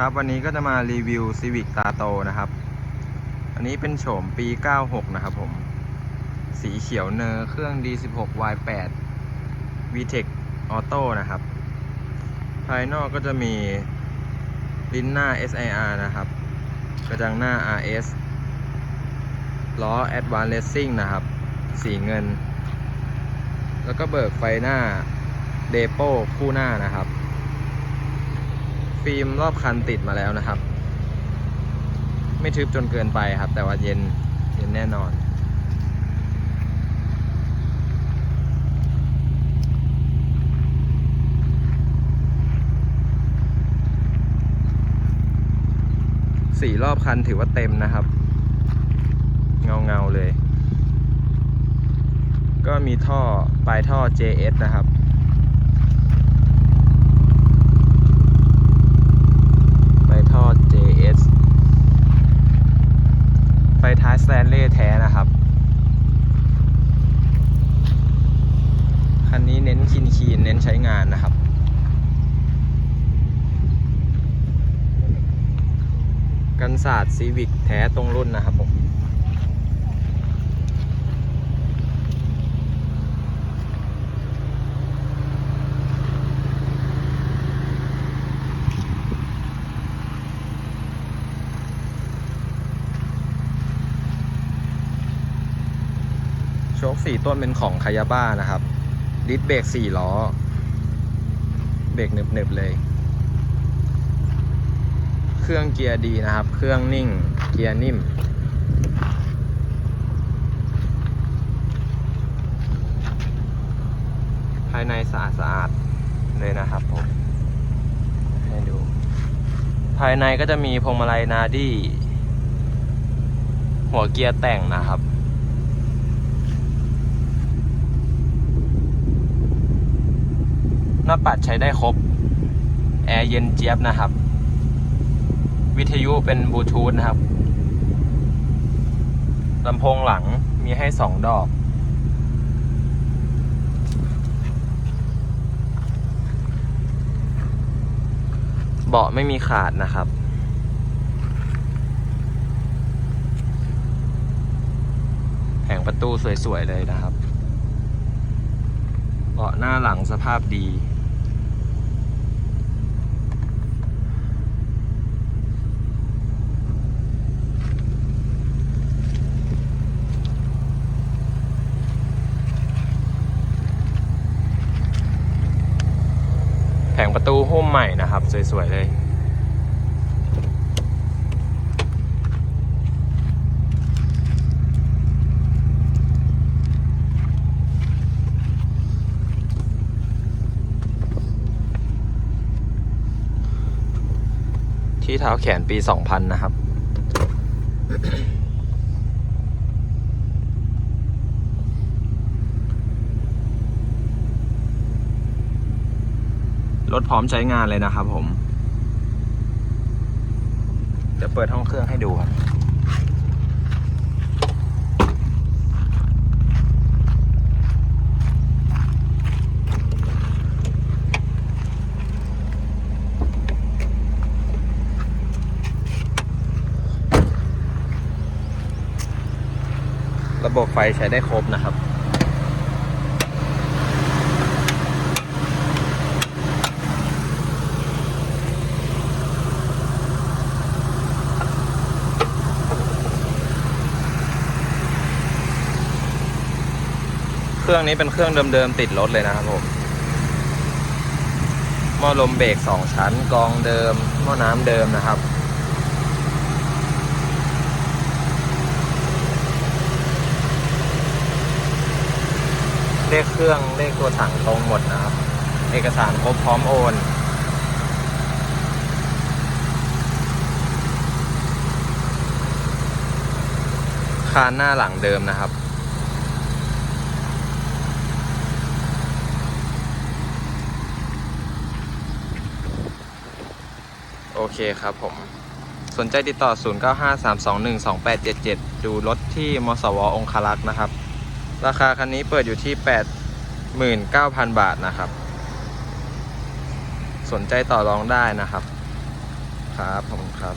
ครับวันนี้ก็จะมารีวิว Civic ตาโตนะครับ อันนี้เป็นโฉมปี 96 นะครับผม สีเขียวเนอเครื่อง D16 Y8 VTEC Auto นะครับ ภายนอกก็จะมีลิ้นหน้า SIR นะครับ กระจังหน้า RS ล้อ Advanced Racing นะครับ สีเงิน แล้วก็เบิกไฟหน้าเดโปคู่หน้านะครับ ฟิล์มรอบคันติดมาแล้วนะครับ ไม่ทึบจนเกินไปครับ แต่ว่าเย็นเย็นแน่นอนสี่รอบคันถือว่าเต็มนะครับ เงาเงาเลย ก็มีท่อปลายท่อ JS นะครับ ไฟท่อ JS ไฟท้ายสแตนเล่แท้นะครับ คันนี้เน้นคีนคีนๆเน้นใช้งานนะครับ กันศาสตร์ซีวิกแท้ตรงรุ่นนะครับผม โชคสี่ต้นเป็นของคายาบ้านะครับ ดิสเบรกสี่ล้อ เบรกหนึบๆเลย เครื่องเกียร์ดีนะครับ เครื่องนิ่ง เกียร์นิ่ม ภายในสะอาดสะอาดๆเลยนะครับผม ให้ดู ภายในก็จะมีพวงมาลัยนาดี้ หัวเกียร์แต่งนะครับหน้าปัดใช้ได้ครบ แอร์เย็นเจี๊ยบนะครับ วิทยุเป็นบลูทูธนะครับลำโพงหลังมีให้สองดอก เบาะไม่มีขาดนะครับแผงประตูสวยๆเลยนะครับ เบาะหน้าหลังสภาพดี แผงประตูหุ้มใหม่นะครับ สวย ๆ เลย ที่เท้าแขนปี 2000 นะครับ รถพร้อมใช้งานเลยนะครับผม เดี๋ยวเปิดห้องเครื่องให้ดูครับระบบไฟใช้ได้ครบนะครับ เครื่องนี้เป็นเครื่องเดิมๆติดรถเลยนะครับผมหม้อลมเบรกสองชั้นกองเดิมหม้อน้ำเดิมนะครับ เลขเครื่องเลขตัวถังตรงหมดนะครับ เอกสารครบพร้อมโอนคานหน้าหลังเดิมนะครับ โอเคครับผม สนใจติดต่อ 0953212877 ดูรถที่มสวองคารักษ์นะครับ ราคาคันนี้เปิดอยู่ที่ 89,000 บาทนะครับ สนใจต่อรองได้นะครับ ครับผมครับ